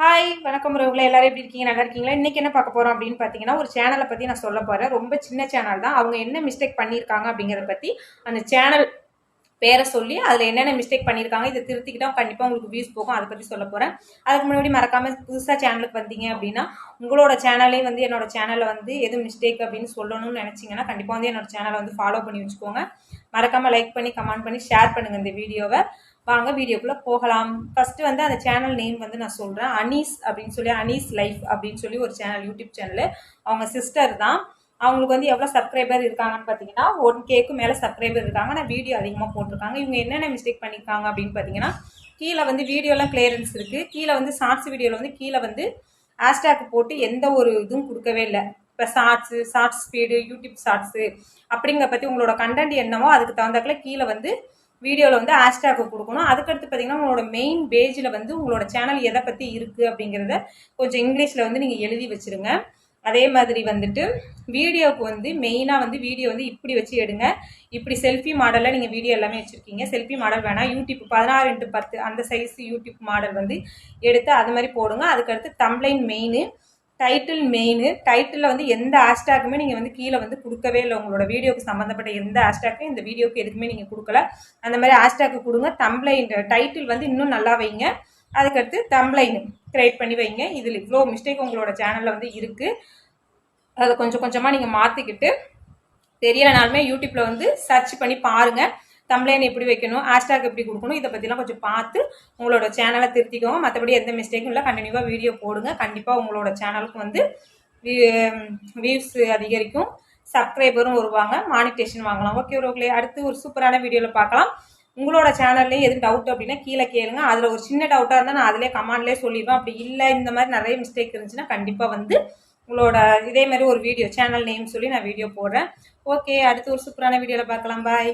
Hi வணக்கம் உறவுகளை. எல்லாரும் எப்படி இருக்கீங்க? நல்லா இருக்கீங்களா? இன்னைக்கு என்ன பார்க்க போறோம் அப்படின்னு பார்த்தீங்கன்னா ஒரு சேனலை பத்தி நான் சொல்ல போறேன். ரொம்ப சின்ன சேனல் தான். அவங்க என்ன மிஸ்டேக் பண்ணியிருக்காங்க அப்படிங்கிறத பத்தி அந்த சேனல் பேரை சொல்லி அதில் என்னென்ன மிஸ்டேக் பண்ணியிருக்காங்க இதை திருத்திக்கிட்டா கண்டிப்பாக உங்களுக்கு வியூஸ் போகும். அதை பற்றி சொல்ல போகிறேன் அதுக்கு முன்னாடி மறக்காமல் புதுசாக சேனலுக்கு வந்தீங்க அப்படின்னா உங்களோட சேனலே வந்து என்னோட சேனலில் வந்து எது மிஸ்டேக் அப்படின்னு சொல்லணும்னு நினச்சிங்கன்னா கண்டிப்பாக வந்து என்னோட சேனலை வந்து ஃபாலோ பண்ணி வச்சுக்கோங்க. மறக்காமல் லைக் பண்ணி கமெண்ட் பண்ணி ஷேர் பண்ணுங்கள் இந்த வீடியோவை. வாங்க வீடியோக்குள்ளே போகலாம். ஃபஸ்ட்டு வந்து அந்த சேனல் நேம் வந்து நான் சொல்கிறேன் அனீஸ் அப்படின்னு சொல்லி அனீஸ் லைஃப் அப்படின்னு சொல்லி ஒரு சேனல் யூடியூப் சேனல் அவங்க சிஸ்டர் தான். அவங்களுக்கு வந்து எவ்வளோ சப்ஸ்கிரைபர் இருக்காங்கன்னு பார்த்தீங்கன்னா ஒன் கேக்கு மேலே சப்ஸ்கிரைபர் இருக்காங்க. ஆனால் வீடியோ அதிகமாக போட்டிருக்காங்க. இவங்க என்னென்ன மிஸ்டேக் பண்ணியிருக்காங்க அப்படின்னு பார்த்தீங்கன்னா கீழே வந்து வீடியோலாம் கிளியரன்ஸ் இருக்குது கீழே வந்து ஷார்ட்ஸ் வீடியோவில் வந்து கீழே வந்து ஹேஷ்டேக் போட்டு எந்த ஒரு இதுவும் கொடுக்கவே இல்லை. இப்போ shorts shorts speed YouTube shorts அப்படிங்கிற பற்றி உங்களோட கண்டென்ட் என்னவோ அதுக்கு தகுந்தாக்குல கீழே வந்து வீடியோவில் வந்து ஹேஷ்டேக் கொடுக்கணும். அதுக்கடுத்து பார்த்தீங்கன்னா உங்களோட மெயின் பேஜில் வந்து உங்களோட சேனல் எதை பற்றி இருக்குது அப்படிங்கிறத கொஞ்சம் இங்கிலீஷில் வந்து நீங்கள் எழுதி வச்சுருங்க. அதே மாதிரி வந்துட்டு வீடியோவுக்கு வந்து மெயினாக வந்து வீடியோ வந்து இப்படி வச்சு எடுங்க. இப்படி செல்ஃபி மாடலில் நீங்கள் வீடியோ எல்லாமே வச்சுருக்கீங்க. செல்ஃபி மாடல் வேணாம். யூடியூப் பதினாறு இன்ட்டு பத்து அந்த சைஸ் யூடியூப் மாடல் வந்து எடுத்து அது மாதிரி போடுங்க. அதுக்கடுத்து தம்ப்ளைன் மெயினு டைட்டில் மெயினு டைட்டிலில் வந்து எந்த ஹேஷ்டேக்குமே நீங்கள் வந்து கீழே வந்து கொடுக்கவே இல்லை. உங்களோட வீடியோக்கு சம்மந்தப்பட்ட எந்த ஹேஷ்டேக்கும் இந்த வீடியோக்கு எதுக்குமே நீங்கள் கொடுக்கல. அந்த மாதிரி ஹேஷ்டேக்கு கொடுங்க. தம்ப்ளைன் டைட்டில் வந்து இன்னும் நல்லா வைங்க. அதுக்கடுத்து தம்ப்ளைன் க்ரியேட் பண்ணி வைங்க. இதில் இவ்வளோ மிஸ்டேக் உங்களோட சேனலில் வந்து இருக்குது அதை கொஞ்சம் கொஞ்சமாக நீங்கள் மாற்றிக்கிட்டு தெரியலனாலுமே யூடியூப்பில் வந்து சர்ச் பண்ணி பாருங்கள் தம்ப்ளைன் எப்படி வைக்கணும் ஹேஷ்டாக் எப்படி கொடுக்கணும் இதை பற்றிலாம் கொஞ்சம் பார்த்து உங்களோட சேனலை திருத்திக்கோங்க. மற்றபடி எந்த மிஸ்டேக்கும் இல்லை. கண்டினியூவாக வீடியோ போடுங்க. கண்டிப்பாக உங்களோட சேனலுக்கு வந்து வியூஸ் um, அதிகரிக்கும். சப்ஸ்கிரைபரும் வருவாங்க. மானிட்டேஷன் வாங்கலாம். ஓகே ஓகே அடுத்து ஒரு சூப்பரான வீடியோவில் பார்க்கலாம். உங்களோட சேனல்லையும் எதுவும் டவுட் அப்படின்னா கீழே கேளுங்க. அதில் ஒரு சின்ன டவுட்டாக இருந்தால் நான் அதிலே கமாண்ட்லேயே சொல்லிடுவேன். அப்படி இல்லை இந்த மாதிரி நிறைய மிஸ்டேக் இருந்துச்சுன்னா கண்டிப்பாக வந்து உங்களோட இதே மாதிரி ஒரு வீடியோ சேனல் நேம் சொல்லி நான் வீடியோ போடுறேன். ஓகே அடுத்து ஒரு சூப்பரான வீடியோவில் பார்க்கலாம். பாய்